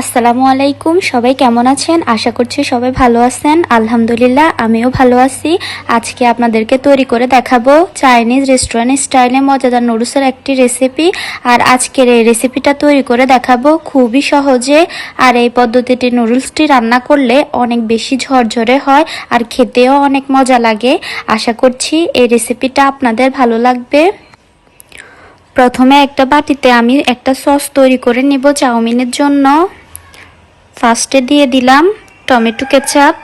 আসসালামু আলাইকুম, সবাই কেমন আছেন? আশা করছি সবাই ভালো আছেন। আলহামদুলিল্লাহ, আমিও ভালো আছি। আজকে আপনাদেরকে তৈরি করে দেখাবো চাইনিজ রেস্টুরেন্ট স্টাইলে মজাদার নুডলসের একটি রেসিপি। আর আজকের এই রেসিপিটা তৈরি করে দেখাবো খুবই সহজে। আর এই পদ্ধতিটি নুডলসটি রান্না করলে অনেক বেশি ঝরঝরে হয় আর খেতেও অনেক মজা লাগে। আশা করছি এই রেসিপিটা আপনাদের ভালো লাগবে। প্রথমে একটা বাটিতে আমি একটা সস তৈরি করে নিব চাউমিনের জন্য। ফার্স্টে দিয়ে দিলাম টমেটো কেচাপ।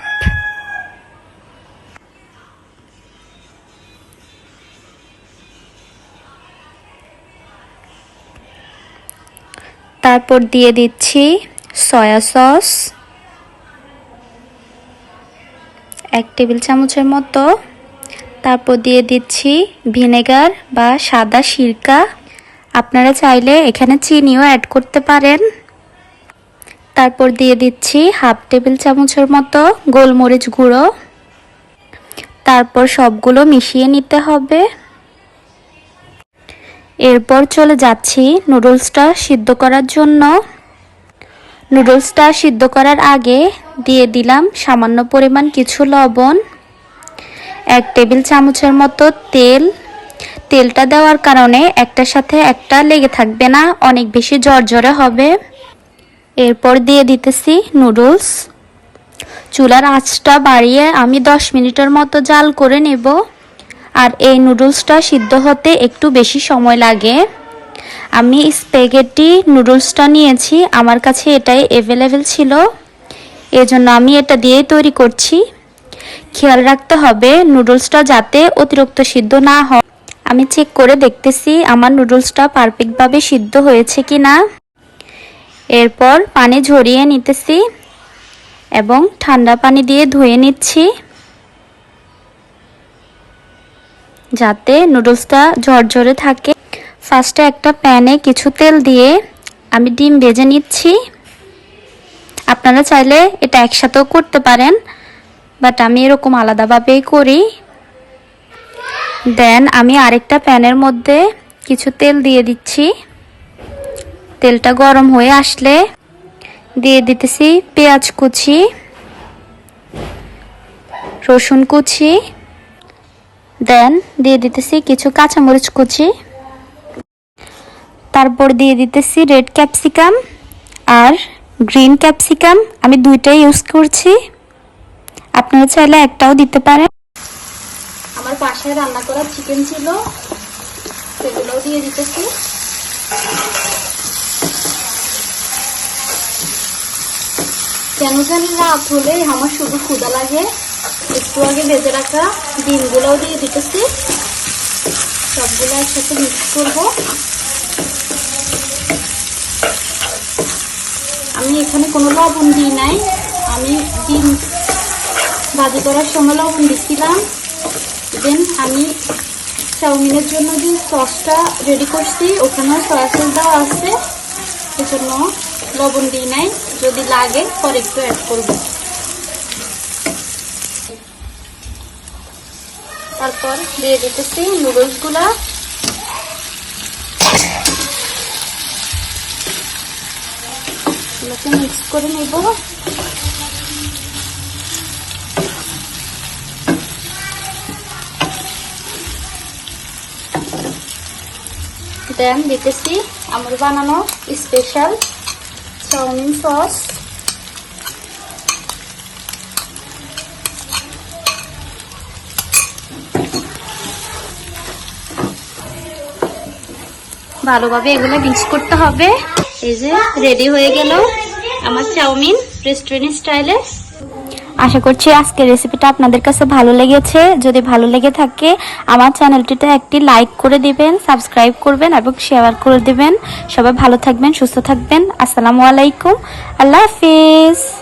তারপর দিয়ে দিচ্ছি সয়া সস। এক টেবিল চামচের মতো। তারপর দিয়ে দিচ্ছি ভিনেগার বা সাদা সিরকা। আপনারা চাইলে এখানে চিনিও অ্যাড করতে পারেন। তারপর দিয়ে দিচ্ছি হাফ টেবিল চামচের মতো গোলমরিচ গুঁড়ো। তারপর সবগুলো মিশিয়ে নিতে হবে। এরপর চলে যাচ্ছি নুডলসটা সিদ্ধ করার জন্য। নুডলসটা সিদ্ধ করার আগে দিয়ে দিলাম সামান্য পরিমাণ কিছু লবণ, এক টেবিল চামচের মতো তেল। তেলটা দেওয়ার কারণে একটার সাথে একটা লেগে থাকবে না, অনেক বেশি জর্জরে হবে। এরপর দিয়ে দিতেছি নুডলস চুলার আঁচটা বাড়িয়ে আমি দশ মিনিটের মতো জাল করে নেব। আর এই নুডলসটা সিদ্ধ হতে একটু বেশি সময় লাগে। আমি স্পেগেটি নুডলসটা নিয়েছি, আমার কাছে এটাই অ্যাভেলেবেল ছিল। এজন্য আমি এটা দিয়েই তৈরি করছি। খেয়াল রাখতে হবে নুডলসটা যাতে অতিরিক্ত সিদ্ধ না হয়। আমি চেক করে দেখতেছি আমার নুডলসটা পারফেক্টভাবে সিদ্ধ হয়েছে কি না এরপর পানি ঝরিয়ে নিতেছি এবং ঠান্ডা পানি দিয়ে ধুয়ে নিচ্ছি, যাতে নুডলসটা ঝরঝরে থাকে। ফার্স্টে একটা প্যানে কিছু তেল দিয়ে আমি ডিম ভেজে নিচ্ছি। আপনারা চাইলে এটা একসাথেও করতে পারেন, বাট আমি এরকম আলাদাভাবেই করি। দেন আমি আরেকটা প্যানের মধ্যে কিছু তেল দিয়ে দিচ্ছি। তেলটা গরম হয়ে আসলে দিয়ে দিতেছি পেঁয়াজ কুচি, রসুন কুচি, দেন দিয়ে দিতেছি কিছু কাঁচামরিচ কুচি, তারপর দিয়ে দিতেছি রেড ক্যাপসিকাম আর গ্রিন ক্যাপসিকাম আমি দুইটাই ইউজ করছি। আপনারা চাইলে একটাও দিতে পারেন। আমার পাশে রান্না করা চিকেন ছিল, সেগুলোও দিয়ে দিতেছি। কেন জানি রাত হলে আমার শুধু ক্ষুদা লাগে। একটু আগে ভেজে রাখা ডিমগুলোও দিয়ে দিতেছি। সবগুলো একসাথে মিক্স করব। আমি এখানে কোনো লবণ দিই নাই। আমি ডিম ভাজি করার সময় লবণ দিচ্ছিলাম দেন আমি চাউমিনের জন্য যে সসটা রেডি করছি, ওখানেও সয়া সস দেওয়া আছে। এজন্য লবণ দিই নাই। যদি লাগে, পরে একটু অ্যাড করব। তারপর দিয়ে দিতেছি নুডলসগুলা এগুলোকে মিক্স করে নেব। দেন দিতেছি আমার বানানো স্পেশাল চাউমিন সস ভালোভাবে এগুলো মিক্স করতে হবে। এই যে রেডি হয়ে গেল। আমার চাউমিন রেস্টুরেন্ট স্টাইলে আশা করছি আজকের রেসিপিটা আপনাদের কাছে ভালো লেগেছে। যদি ভালো লেগে থাকে, আমার চ্যানেলটিতে একটি লাইক করে দিবেন সাবস্ক্রাইব করবেন এবং শেয়ার করে দিবেন। সবাই ভালো থাকবেন, সুস্থ থাকবেন। আসসালামু আলাইকুম। আল্লাহ হাফিজ।